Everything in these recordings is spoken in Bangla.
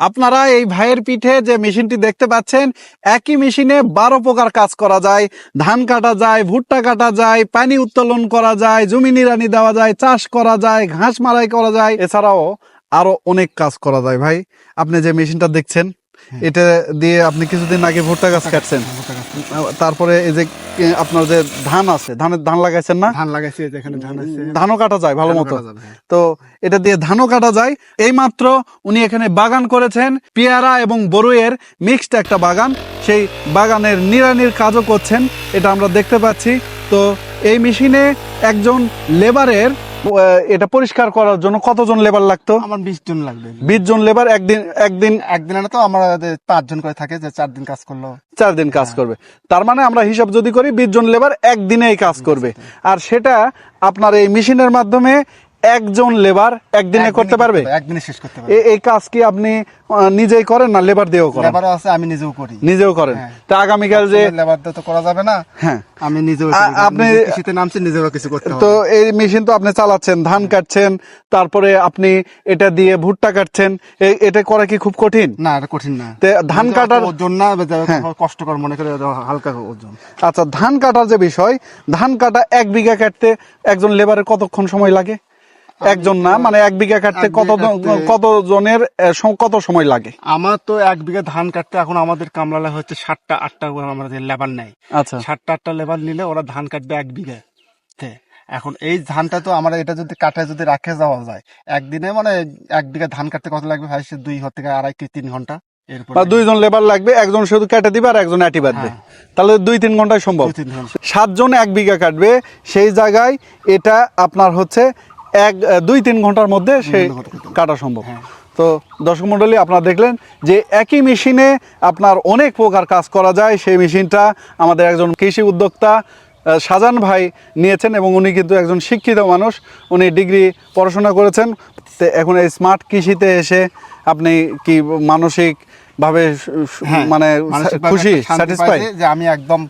আপনারা এই ভাইয়ের পিঠে যে মেশিনটি দেখতে পাচ্ছেন, একই মেশিনে বারো প্রকার কাজ করা যায়। ধান কাটা যায়, ভুট্টা কাটা যায়, পানি উত্তোলন করা যায়, জমি নিরানি দেওয়া যায়, চাষ করা যায়, ঘাস মারাই করা যায়। এছাড়াও আরও অনেক কাজ করা যায় ভাই। আপনি যে মেশিনটা দেখছেন এটা দিয়ে আপনি কিছুদিন আগে ভুট্টা গাছ কাটছেন। তারপরে এই যে আপনার যে ধান আছে ধানের ধান লাগাইছেন না? ধান লাগাইছি এই যে এখানে ধান আছে। ধানও কাটা যায় ভালো মতো। হ্যাঁ। তো এটা দিয়ে ধানও কাটা যায়। এই মাত্র উনি এখানে বাগান করেছেন পেয়ারা এবং বড়ুয়ের মিক্সড একটা বাগান। সেই বাগানের নিরানির কাজও করছেন এটা আমরা দেখতে পাচ্ছি। তো এই মেশিনে একজন লেবারের এটা পরিষ্কার করার জন্য কতজন লেবার লাগতো? আমার বিশ জন লাগবে। বিশ জন লেবার একদিন একদিন একদিন তো আমরা পাঁচ জন করে থাকে যে চার দিন কাজ করল। চার দিন কাজ করবে। তার মানে আমরা হিসাব যদি করি বিশ জন লেবার একদিনেই কাজ করবে। আর সেটা আপনার এই মেশিনের মাধ্যমে একজন লেবার একদিনে করতে পারবে? একদিনে শেষ করতে পারবে। এই কাজ কি আপনি নিজেই করেন না লেবার দিয়েও করেন? লেবারও আছে আমি নিজেও করি। নিজেও করেন। হ্যাঁ। তা আগামীকাল যে লেবার তো করা যাবে না। হ্যাঁ। আমি নিজেও আপনি- কৃষিতে নামছি নিজেও কিছু করতে হবে। তো এই মেশিন তো আপনি চালাচ্ছেন ধান কাটছেন তারপরে আপনি এটা দিয়ে ভুট্টা কাটছেন এটা করা কি খুব কঠিন? না এটা কঠিন না। তে ধান কাটার- ওজন না হ্যাঁ। কষ্টকর মনে করে হালকা ওজন। আচ্ছা ধান কাটার যে বিষয় ধান কাটা এক বিঘা কাটতে একজন লেবারের কতক্ষণ সময় লাগে? একজন না মানে এক বিঘা কাটতে কত কত জনের কত সময় লাগে? আমার তো এক বিঘা ধান কাটতে এখন আমাদের কামলালা হচ্ছে সাতটা আটটা আমাদের লেবার নেয় আচ্ছা। সাতটা আটটা লেবার নিলে ওরা ধান কাটবে এক বিঘা এখন এই ধানটা তো আমরা এটা যদি কাটায় যদি রাখে যাওয়া যায় একদিনে মানে এক বিঘা ধান কাটতে কত লাগবে ভাই? দুই ঘর থেকে আড়াই কি তিন ঘণ্টা? এরপর বা দুইজন লেবার লাগবে একজন শুধু কেটে দিবে আর একজন আটি বাঁধবে। হ্যাঁ। তাহলে দুই তিন ঘন্টায় সম্ভব। তিন ঘণ্টা। সাতজন এক বিঘা কাটবে সেই জায়গায় এটা আপনার হচ্ছে এক দুই তিন ঘণ্টার মধ্যে হবে। কাটা সম্ভব। হ্যাঁ। তো দর্শক মন্ডলী আপনারা দেখলেন যে একই মেশিনে আপনার অনেক প্রকার কাজ করা যায়। সেই মেশিনটা আমাদের একজন কৃষি উদ্যোক্তা শাহজাহান ভাই নিয়েছেন এবং উনি কিন্তু একজন শিক্ষিত মানুষ। উনি ডিগ্রি পড়াশোনা করেছেন। এখন এই স্মার্ট কৃষিতে এসে আপনি কি মানসিক ভাবে হ্যাঁ, মানে খুশি স্যাটিসফাই যে আমি একদম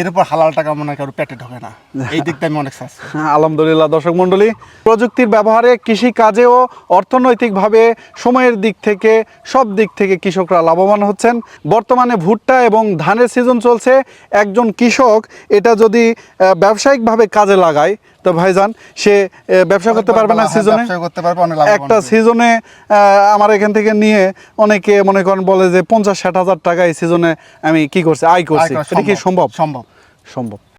এর উপর হালাল টাকা মনে হয় পেটে ঢোকে না। এই দিকটা আমি অনেক হ্যাঁ, আলহামদুলিল্লাহ দর্শক মণ্ডলী প্রযুক্তির ব্যবহারে কৃষি কাজেও অর্থনৈতিকভাবে সময়ের দিক থেকে সব দিক থেকে কৃষকরা লাভবান হচ্ছেন। বর্তমানে ভুট্টা এবং ধানের সিজন চলছে। একজন কৃষক এটা যদি ব্যবসায়িকভাবে কাজে লাগায় তো ভাইজান সে ব্যবসা করতে পারবে না সিজনে করতে পারবে অনেক একটা। সিজনে আমার এখান থেকে নিয়ে অনেকে মনে করেন বলে যে পঞ্চাশ ষাট হাজার টাকা এই সিজনে আমি কি করছি আয় আয় করছি এটা কি সম্ভব? সম্ভব। সম্ভব।